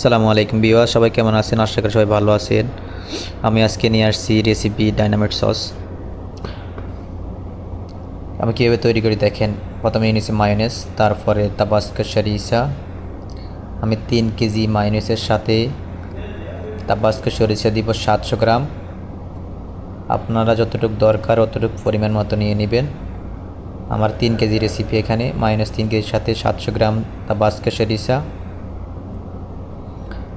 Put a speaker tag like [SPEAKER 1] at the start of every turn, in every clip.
[SPEAKER 1] সালামু আলাইকুম বিওয়া সবাই কেমন আছেন? আশা করি সবাই ভালো আছেন। আমি আজকে নিয়ে আসছি রেসিপি ডাইনামাইট সস আমি কীভাবে তৈরি করি দেখেন, প্রথমে নিয়েছি মায়োনেস তারপরে তাবাস্কা সরিষা। আমি তিন কেজি মায়োনেসের সাথে তাবাস্কা সরিষা দিব সাতশো গ্রাম। আপনারা যতটুকু দরকার অতটুকু পরিমাণ মতো নিয়ে নেবেন। আমার তিন কেজি রেসিপি এখানে মাইনাস তিন কেজির সাথে সাতশো গ্রাম তাবাস্কা সরিষা।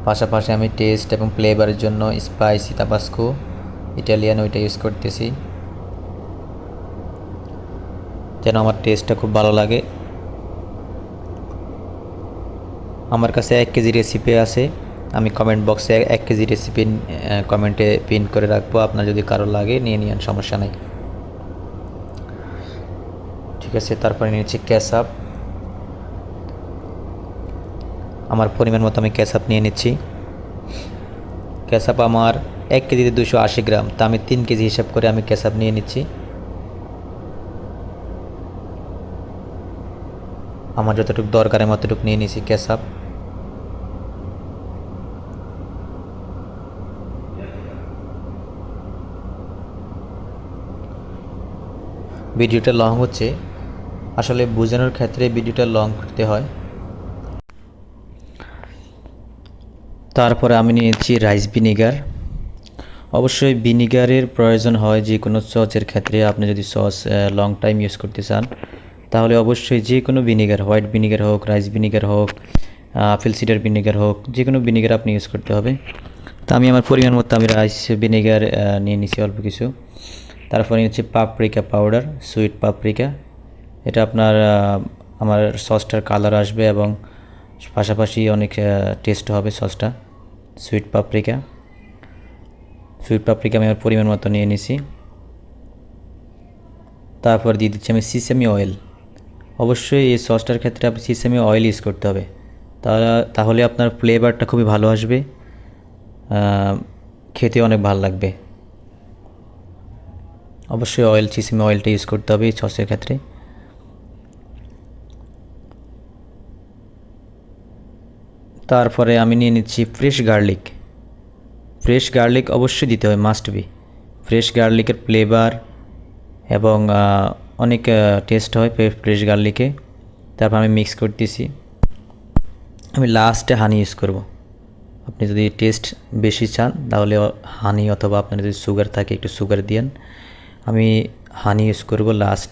[SPEAKER 1] পাশাপাশি আমি টেস্ট এবং ফ্লেভারের জন্য স্পাইসি তাবাস্কো, ইটালিয়ান ওইটা ইউজ করতেছি। যেন আমার টেস্টটা খুব ভালো লাগে। আমার কাছে এক কেজি রেসিপি আছে, আমি কমেন্ট বক্সে এক কেজি রেসিপি কমেন্টে পিন করে রাখব, আপনার যদি কারও লাগে, নিয়ে নিন সমস্যা নেই। ঠিক আছে, তারপরে নিয়েছি ক্যাসাপ আমার পরিমাণ মতো আমি ক্যাসাপ নিয়ে নিচ্ছি। ক্যাসাপ আমার এক কেজিতে দুশো আশি গ্রাম, তা আমি তিন কেজি হিসাব করে আমি ক্যাসাপ নিয়ে নিচ্ছি। আমার যতটুকু দরকার, আমি অতটুকু নিয়ে নিয়েছি ক্যাসাপ ভিডিওটা লং হচ্ছে। আসলে বোঝানোর ক্ষেত্রে ভিডিওটা লং করতে হয়। তারপরে আমি নিয়েছি রাইস ভিনিগার। অবশ্যই ভিনিগারের প্রয়োজন হয় যে কোনো সসের ক্ষেত্রে। আপনি যদি সস লং টাইম ইউজ করতে চান, তাহলে অবশ্যই যে কোনো ভিনিগার, হোয়াইট ভিনিগার হোক, রাইস ভিনিগার হোক আপেল সিডার ভিনিগার হোক যে কোনো ভিনিগার আপনি ইউজ করতে হবে। তা আমি আমার পরিমাণ মতো আমি রাইস ভিনিগার নিয়ে নিছি অল্প কিছু। তারপরে নিচ্ছি পাপরিকা পাউডার সুইট পাপরিকা এটা আপনার আমার সসটার কালার আসবে এবং পাশাপাশি অনেক টেস্ট হবে সসটা। Sweet paprika. সুইট পাপরিকা আমি আমার পরিমাণ মতো নিয়ে নিছি। তারপর দিয়ে দিচ্ছি আমি সিসেমি অয়েল। অবশ্যই এই সসটার ক্ষেত্রে আপনি সিসেমি অয়েল ইউজ করতে হবে। তাহলে তাহলে আপনার ফ্লেভারটা খুবই ভালো আসবে। খেতে অনেক ভালো লাগবে। অবশ্যই অয়েল, সিসেমি অয়েলটা ইউজ করতে হবে এই সসের ক্ষেত্রে। তারপরে আমি নিয়ে নিচ্ছি ফ্রেশ গার্লিক। ফ্রেশ গার্লিক অবশ্যই দিতে হয় মাস্ট বি ফ্রেশ গার্লিকের ফ্লেভার এবং অনেক টেস্ট হয় ফ্রেশ গার্লিকে। তারপর আমি মিক্স করতেছি। আমি লাস্টে হানি ইউজ করব। আপনি যদি টেস্ট বেশি চান, তাহলে হানি অথবা আপনার যদি সুগার থাকে, একটু সুগার দিয়েন। আমি হানি ইউজ করব লাস্ট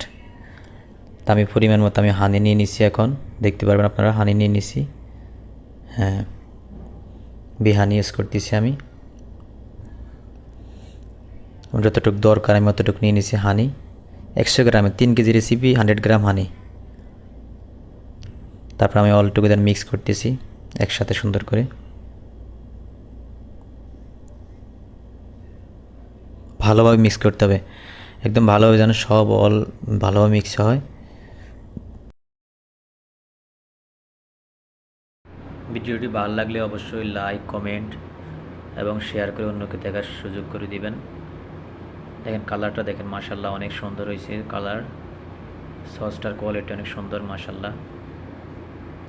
[SPEAKER 1] তা আমি পরিমাণ মতো আমি হানি নিয়ে নিছি এখন। দেখতে পারবেন আপনারা হানি নিয়ে নিছি। হ্যাঁ বিহানি ইউজ করতেছি আমি। যতটুকু দরকার, আমি অতটুকু নিয়ে নিছি হানি একশো গ্রামে, তিন K G recipe hundred gram honey তারপর আমি অল টুগেদার মিক্স করতেছি, একসাথে সুন্দর করে। ভালোভাবে মিক্স করতে হবে। একদম ভালোভাবে যেন সব অল ভালোভাবে মিক্স হয়। ভিডিওটি ভালো লাগলে অবশ্যই লাইক কমেন্ট এবং শেয়ার করে অন্যকে দেখার সুযোগ করে দিবেন। দেখেন কালারটা দেখেন মাসাল্লাহ অনেক সুন্দর হয়েছে কালার সসটার কোয়ালিটি অনেক সুন্দর মাসাল্লাহ